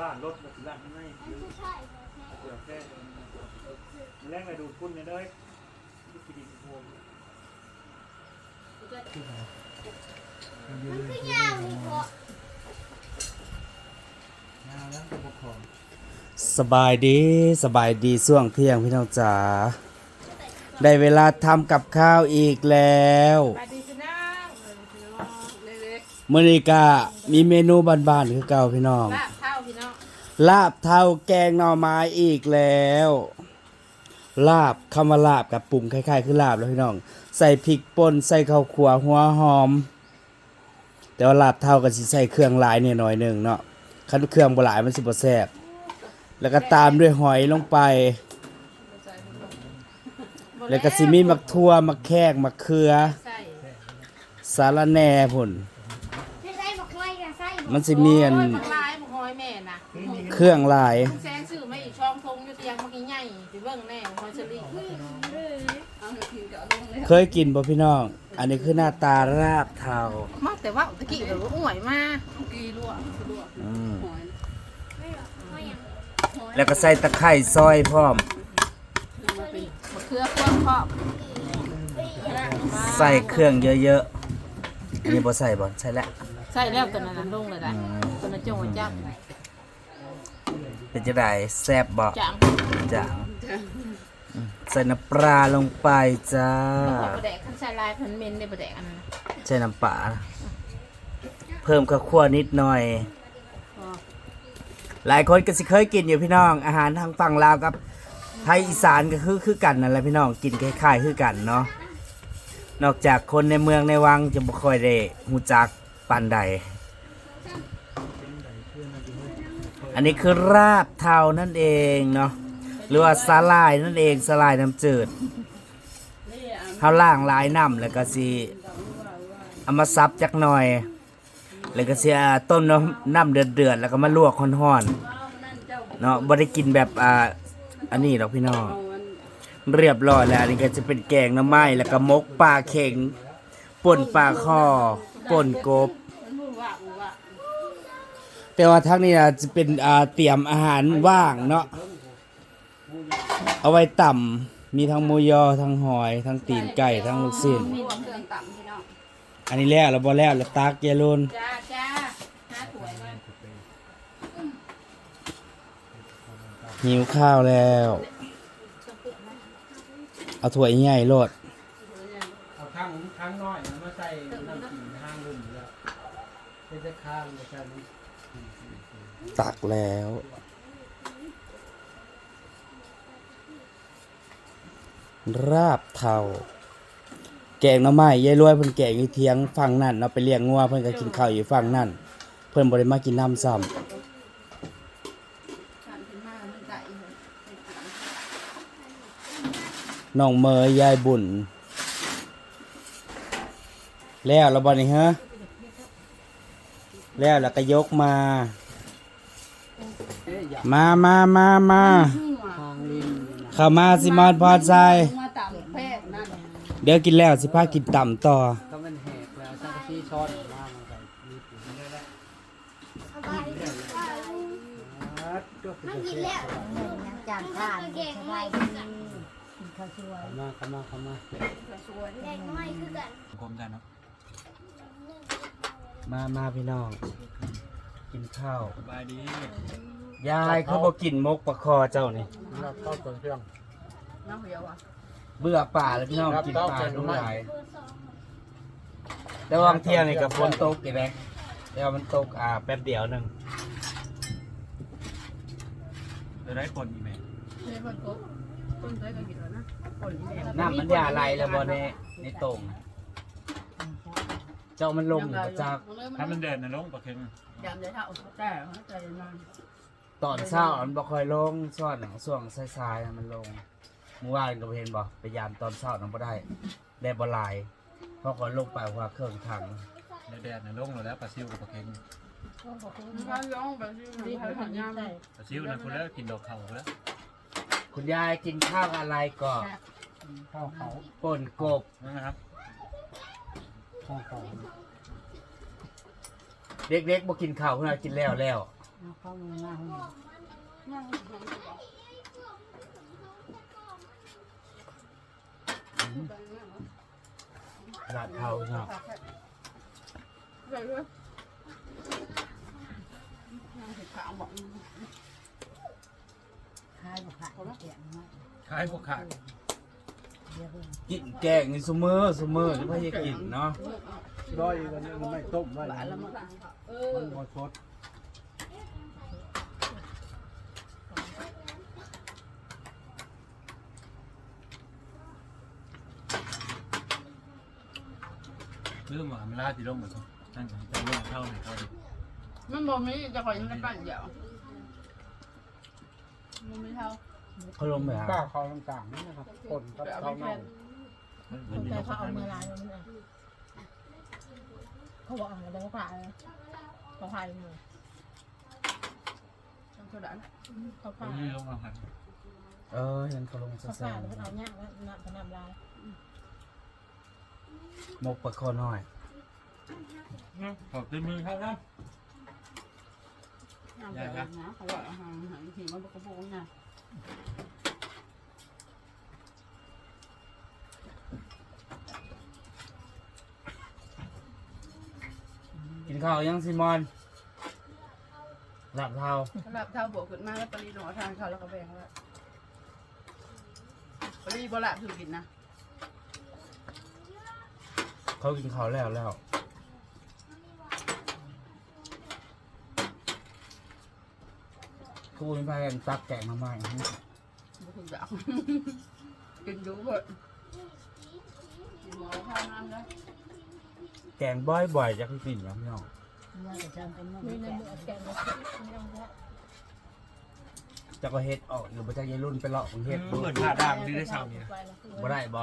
บ้านรถแบบร้านข้างในเกือบแค่แรกไปดูคุณเนี่ยเลยที่กินโฮมสบายดีสบายดีช่วงเที่ยงพี่น้องจ๋าได้เวลาทำกับข้าวอีกแล้วสวัสดีพี่น้องเออพี่น้องเล็กมื้อนี้ก็มีเมนูบ้านๆคือเก่าพี่น้องๆ ลาบเท่าแกงหน่อไม้อีกแล้ว ลาบคำว่าลาบกับปรุงคล้ายๆ คือลาบแล้วพี่น้อง ใส่พริกป่นใส่ข้าวขัวหัวหอม แต่ว่าลาบเทาก็สิใส่เครื่องหลายเนี่ยหน่อยหนึ่งเนาะคันเครื่องบหลายมันสิบแซ่บแล้วก็ตามด้วยหอยลงไป แล้วก็สิมีมักทั่วมักแขกมักเขือ สารแหน่พุ่น มันสิมีอัน เครื่องหลาย แซงซื้อมาอีกช่องทงอยู่เตียงเมื่อกี้ใหญ่ไปเบิ่งแน่หอยเชอรี่เคยกินบ่พี่น้อง อันนี้คือหน้าตาราบเทามาแต่ว่าตะกี้เราอ้วยมากีลวกลวกอืมแล้วก็ใส่ตะไคร้ซอยพร้อมมะเขือพวงพร้อมใส่เครื่องเยอะๆอันนี้บ่ใส่บ่ใส่แล้วใส่แล้วตัวนั้นนะลงเลยได้ตัวนั้นจงไว้จับ เป็นจะได้แซ่บบ่จางจ้ะอืมใส่น้ำปลาลงไปจ้าประแดกขั้นใส่ลายพันเมนในประแดกอันนั้นใส่น้ำปลาเพิ่มข้าวคั่วนิดหน่อยอ๋อหลายคนก็สิเคยกินอยู่พี่น้อง อาหารทางฝั่งลาวกับไทยอีสานก็คือคือกันนั่นแหละพี่น้องกินคล้ายๆคือกันเนาะนอกจากคนในเมืองในวังจะบ่ค่อยได้ฮู้จักปานใด อันนี้คือราบเทานั่นเองเนาะหรือว่าสาลายนั่นเองสาลายน้ำจืดเฮาล่างลายน้ำแล้วก็สิเอามาซับจักหน่อย แล้วก็เสียต้มน้ำน้ำเดือดเดือดแล้วก็มาลวกห่อนๆเนาะบ่ได้กินแบบอ่าอันนี้หรอกพี่น้องเรียบร้อยแล้วอันนี้ก็จะเป็นแกงน้ำไม้แล้วก็มกปลาเข็งป่นปลาคอป่นกบ แต่ว่าทั้งนี้น่ะจะเป็นอ่าเตรียมอาหารว่างเนาะเอาไว้ต่ำมีทั้งหมูยอทั้งหอย ทั้งตีนไก่ทั้งลูกชิ้นมีเครื่องต่ำพี่น้องอันนี้แล้วเราบ่แล้วแล้วตักเยลุนจ้าจ้าห้าถ้วยมาหิวข้าวแล้ว เอาถ้วยใหญ่โลดเอาข้างข้างน้อยมาใส่น้ำกินข้างรุ่นแล้วเป็นจะข้างไม่ใช่น้ำ ตักแล้ว ราบเทาแกงหน้ำไม้ยายรวยเพิ่นแกงอยู่เทียงฝั่งนั่นเนาะไปเลี้ยงงัวเพิ่นก็กินข้าวอยู่ฝั่งนั่นเพิ่นบ่ได้มากินน้ำซ้ำน้องเมยยายบุญ แล้วเราบ่นี่ฮะแล้วแล้วก็ยกมา มามามามาเข้ามาสิมอนพอใจมาต่ำแพทย์นั่นเดี๋ยวกินแล้วสิพากินต่ำต่อถ้ามันแหกแล้วสักที่ช้อนมามันใส่มีปุ๋ยได้แล้วสบายดีมันกินแล้วจานข้าวสบายดีกินข้าวสวยเข้ามาเข้ามาเข้ามาแดงไม่คือกันผมได้เนาะมามาพี่น้อง กินข้าวสบายดี ยายเขาบอกกินมกปลาคอเจ้านี่เราเข้าตัวเครื่องน้ำเหียวอะเบื่อป่าแล้วพี่น้องครับกินต้องป่าใส่ทุกน้ำมันหลายแต่วางเที่ยงนี่กับฝนตกอีกแล้วแต่ว่ามันตกอ่าแป๊บเดียวหนึงจะได้คนอีกไหมในคนโต๊ะต้นเต้ก็กินแล้วนะคนอีแม่น้ำมันยาไหลแล้วบ่ในในตรงเจ้ามันลงอยู่ประจักถ้ามันเดินนะลงปะเค็งยำเลยถ้าเอาแต่ใจนอน ตอนเช้ามันบ่ค่อยลงช่วงหนังช่วงสายๆน่ะมันลงเมื่อวานก็เห็นบ่พยายามตอนเช้านั้นบ่ได้ได้บ่หลายเพราะก็ลงไปเพราะว่าเครื่องถังในแดดนะลงแล้วปลาซิวกับปลาเค็งมันร้องแบบที่เขาหันยามปลาซิวนะคุณเลิกกินดอกเขาแล้วคุณยายกินข้าวอะไรก่อนข้าวเขาป่นกบนะครับข้าวเขาเด็กๆบ่กินข้าวคุณยายกินแล้วแล้ว เอาข้ามือมาหุ่นนั่งลาบเทาเนาะไปด้วยนั่งอขาวบอกคายบุกขาดเสียงมาขายพวกขาดเดี๋ยวเพิ่งกินแกงนี่ซุมือซุมือหรือว่กินเนาะร้อยกันนี่มันไม่ต้มไว้หลานละมั้งเออมันบ่สด เรื่องหมาเวลาที่ลงเหมือนกันนั่นจะเรื่องเข้าไหนเข้าดิมันบอกมีจะคอยยังไงปั้นเดียวมันไม่เท่าเขาลงไปหาก้าเขาต่างๆนี่นะครับคนกับเขาเน่าคนใจเขาเอามือลายมันนี่เขาบอกอะไรเขาขายเขาขายมือต้องโซดาเขาขายนี่ลงมาหันเออเห็นเขาลงเขาแซ่ขายบแล้วเอาเนี่ยน้ำน้ำลาย ๆหมกปลาคอน้อยขอบด้วยมือครับนะน้ำแบบนะเขาบอกอาหารอาหารที่มันกระปุกนะกินข้าวยังซิมอนลาบเทาสำหรับเท่าบวกขึ้นมาแล้วปรีหนอทานเขาแล้วก็แบ่งแล้วปรีบละถือกินนะ เขากินข้าวแล้วแล้วกูมีพากันตักแกงมาใหม่บุคุณจักกินดูเถอะหมอทานน้ำนะแกงบ่อยๆจะให้กินแล้วพี่น้องเมื่อจะจำเป็นเมื่อมีไม่ในแก่มือแกงมาไม่ต้องแค่จะก็เฮ็ดออกอยู่บ่จักยายรุ่นไปเลาะของเฮ็ดดูเหมือนผ่าด่างดีได้เช้านี้บ่ได้บ่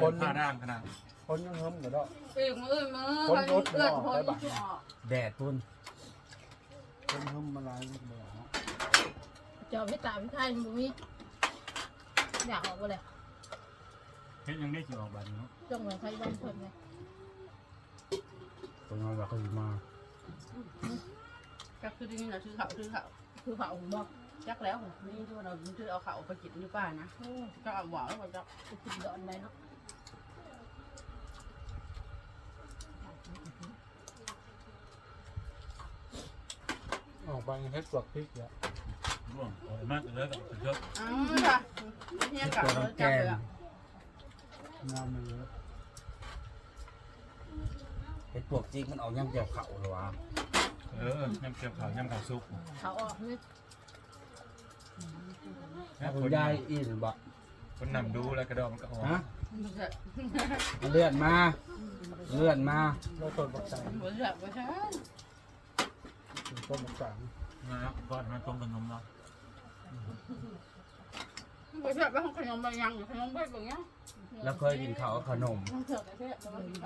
คนผ่าด่างขนาด คนยังเฮิมอยู่แล้วอีกมือมือเลือดพ้นที่ออกแดดพุ่นคนเฮิมมาลายเลยเนาะจอบให้ตาพี่ไทยมึงมีอยากออกไปเลยเฮ็ดยังได้สิออกบัดเนาะจงเหมือนใครบ้านเพิ่มไงตรงนั้นเราก็สิมาก็คือที่นี่เราซื้อเขาซื้อเขาคือเขาบอกจักแล้วนี่ที่เราซื้อเอาเขาไปกินอยู่ป่านะโอ้ก็เอาหวานแล้วก็จะจะกินดอนได้เนาะ ออกไปเฮ็ดปลอกพริกแล้วร่วงโอ้ยมากเลยกับเยอะอ้าวค่ะเนี่ยกับตัวเราน้ำแกจับงเลยอะน้ำมันเยอะเฮ็ดพวกจริงมันออกย่ำเกี่ยวเขาหรอวะเออยำเกี่ยวขาวยำขาวซุปเขาออกนี่ถ้าคุณยายอีหรือบ่คนนำดูแล้วกระดองมันก็ออกฮะเลื่อนมา เลื่อนมาเราต้นบักสังหัวเสือกไปใช่ ต้นบักสังนะครับก้อนมันต้มกับนมเนาะหัวเสือกไปห้องขนมบางอย่างขนมไปแบบนี้แล้วเคยกินข้าวกับขนมมันเสือกไปเพื่อมันกิน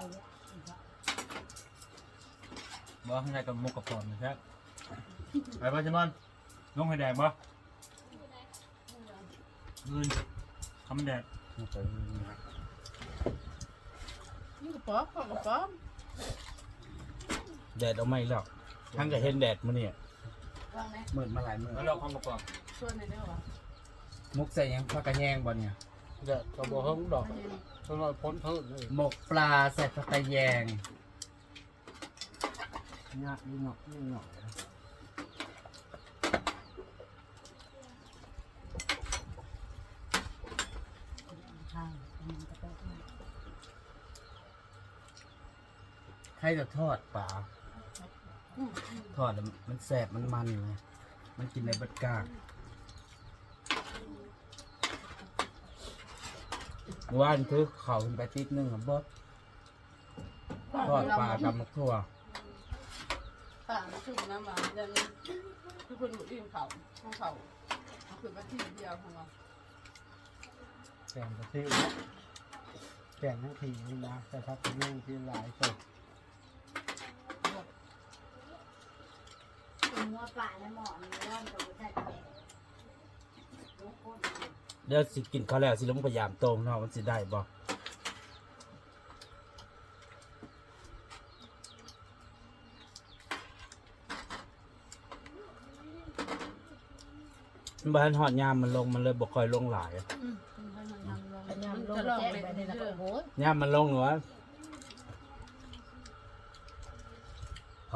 บ่ข้างในกับมุกกับปอนนะครับไปป่ะจิมอนลงให้แดงบ่เงินคำแดงนี่กระป๋องกระป๋องแดดเอาไม่หรอก ทั้งก็เห็นแดดมื้อนี้วางไหมมืดมาหลายมื้อแล้วเราข้องกระป๋องส่วนไหนได้หรอมุกใส่หยังผักกระแยงบ่เนี่ยเดี๋ยวกระบอกเฮิมดอกต้นเราพ้นเพิ่มเลยหมกปลาใส่ผักกระแยงยากยิ่งหน่อยยิ่งหน่อยข้าวมันจะต้องใครจะทอดปลา ทอดแล้วมันแสบมันมันเลยมันกินในเบัดกากเมื่อว่านคือเขาขึ้นไปติดหนึงครับบ่ทอดปลากับมะทั่วป่ามันขึ้นน้ำมาเดินทุกคนอยู่ที่เขาของเขาเขาขึ้นมาที่เดียวของเราแกงกะทิแกงทั้งทีนี่นะแต่ถ้าเป็นเรื่องที่หลายสด งัวป่าและหมอนร่องกับใส่แตกกคเดี๋ยวสิกินข้าวแล้วสิลงพยายามตรงเนาะมันสิได้บ่บ้านหอดยามมันลงมันเลยบกคอยลงหลายอืมมันลงยแล้ามมันลงหนูว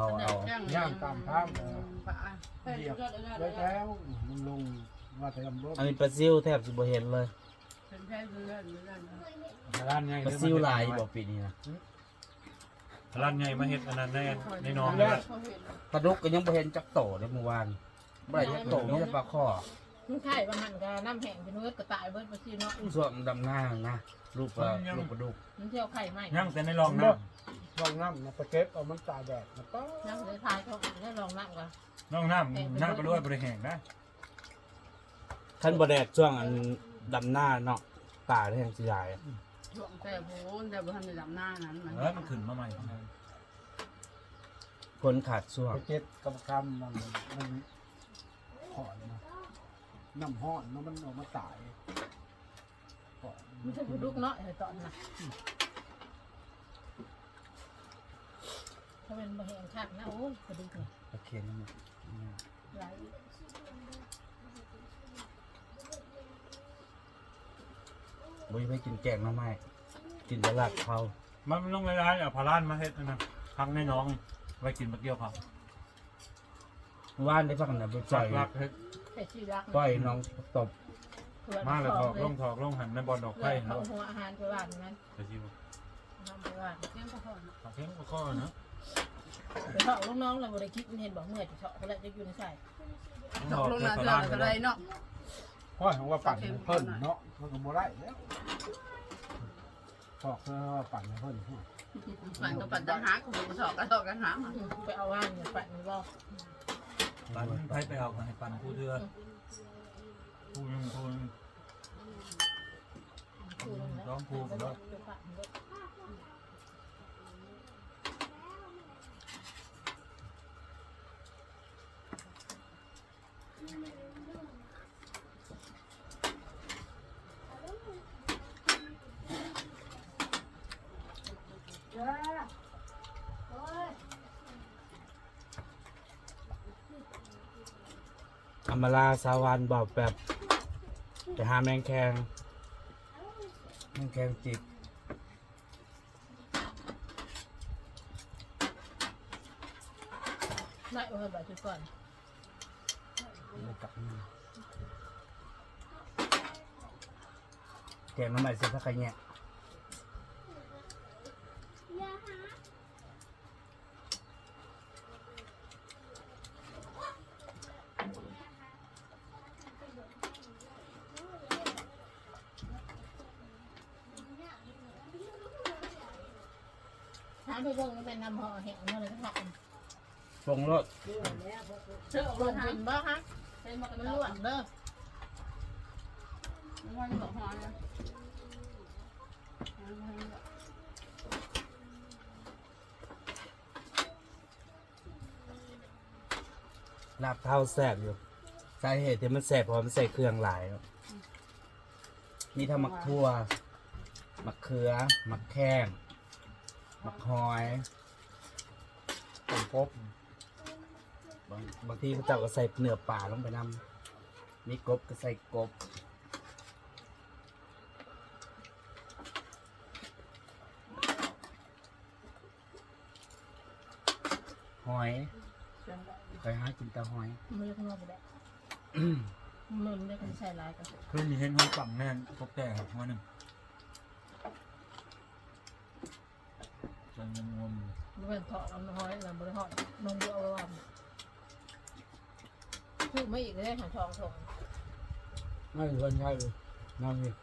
เขาเอาย่างตามทางเออป่าเฮ้ยเหยียบยอดเลยไว้แล้วมันลงว่าแต่ลำรถอันนี้ปลาซิวแทบสิบ่เห็นเลยเป็นแค่เรื่อยๆเรื่อยๆร้านไงปลาซิวหลายบ่ปีนี้นะร้านไงมาเฮ็ดอันนั้นในในหน้องเขานี่เห็ละนปลาดุกก็ยังบ่เห็นจักโตเลยเมื่อวานบ่ได้จักโตมีแต่ปลาข้อมันไข่ประมาณก็น้ำแห้งจนเนื้อกระต่ายเบิดไปซีเนาะส่วนดำหน้านะรูปปลารูปปลาดุกมันเที่ยวไข่ไหมย่างแต่ในรองน้ ลองน้ำนะไปเก็บเอามันตาแดดมันก็นั่งเลยทายเขาได้ลองนั่งกันำน้องน้ำหน้าปลาด้วยบริแห่งนะท่านบ่แดดช่วงอันดำหน้าเนาะป่าแห่งสิหลายช่วงแต่โหแต่บ่ทันได้ดำหน้านั้นมันเออมันขึ้นมาใหม่คนขาดช่วงไปเก็บกับคำมันมันหอนนะน้ำห้อนแล้วมันออกมาตายหอนมันจะลุกเนาะไอ้ตอนน่ะ ถ้าเป็นบะแห้งคักนะโอ้ยกระดูกเนี่ยโอเคนะมึงไหลบ่มีไปกินแกงหน้ำไม้กินแตลาดเขามันมันต้องร้ายๆเอาพาร้านมาเฮ็ดอันนะพังในน้องไว้กินมะเกี่ยวครับว่านได้ฟังนะไปจ่จัอยกรักเฮ็ดไอ้ชีรักก้อยน้องตบมาแล้วถอกลงถอกลงหันในบอลดอกไข่ไผ่เขาเนาะหัวอาหารไปบ้านนั้นไปซิวทำไปบ้านเที่ยงก็พอนะเอาเพียงก็ข้อเนาะ ไปเถาะลูกน้องเราบริคิดมันเห็นบอกเมื่อยจะเถาะก็แล้วจะอยู่ในใส่ตกลงนาเดือนก็ได้เนาะเพราะของว่าปั่นให้เพิ่นเนาะมันก็บ่ได้แล้วพอกเพื่อว่าปั่นให้เพิ่นพูดปั่นก็ปั่นจะหาของมันถอกก็ถอกกันหาไปเอาว่านเนี่ยปั่นนี่บอกปันไผ่ไปเอาให้ปันผู้เดือผู้นึงผู้นึงคือลงแล้วร้องผู้ไปก็ ปั่นไป เด้ อำมาลาสาวันบอกแบบไปหาแมงแคงแมงแคงจิกได้เออแบบชุก่อน แกงน้ำใหม่เสียสักไงเนี่ยถามไปเบิ่งมันเป็นน้ำห่อแห้งมาเลยก็ถาม ปรุงรสเชื่อลว่างทเป็นบ่ฮะำเป็นมันมันล้ล้ววนนเด้อมันบอกหอยนะลาบเท่าแสบอยู่สาเหตุที่มันแสบเพราะมันใส่เครื่องหลายเนอะมีทั้งมักทั่วมักเขือมักแข้งมักหอยผมพบ บางบางทีเขาเจ้าก็ใส่เนื้อปลาลงไปนำมีกบก็ใส่กบหอยเคยหากินแต่หอยมันเลยข้างนอกไปแล้วมันได้คนใส่ลายกันเพื่อนมีเห็นห้องปั่นแน่นตกแต่ครับหัวหนึ่งจะงงงมันเป็นเถาะลำห้อยลำบริหอยนมเดียวเอา คือไม่อีกเลยหาทองส่งไม่เพื่อนใช่เลยน้ำนี่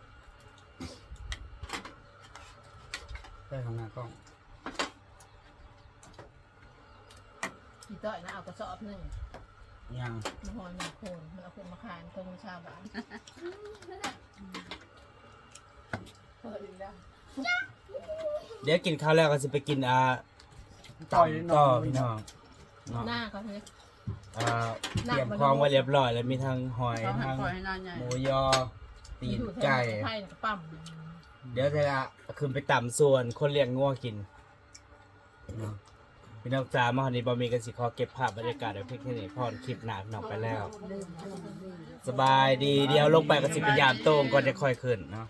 ได้ของหน้ากล้องกี่ต่อยนะเอากระสอบหนึ่งยังมาหอยหนึ่งโคนมันเอาคนมาขายคนมาชาบ้านเปิดอีกแล้วเดี๋ยวกินข้าวแล้วก็จะไปกินอ่าต่อยต่น้อองพี่น้องเนาะหน้าเขาเนี่ย อ่าเตรียมคลองไว้เรียบร้อยแล้วมีทั้งหอยเขาให้ทั้งปล่อยให้นานใหญ่หมูยอตีนไก่ไข่กระปั๊มเดี๋ยวจะขึ้นไปต่ำส่วนคนเลี้ยงงัวกินเนาะพี่น้องจ๋ามาวันนี้บอมีกันสิขอเก็บภาพบรรยากาศไว้เพียงแค่นี้พอคลิปหนักหนอกไปแล้ว สบายดีเดี๋ยวลงไปกับสิพยายามโต้งก่อนจะค่อยขึ้นเนาะ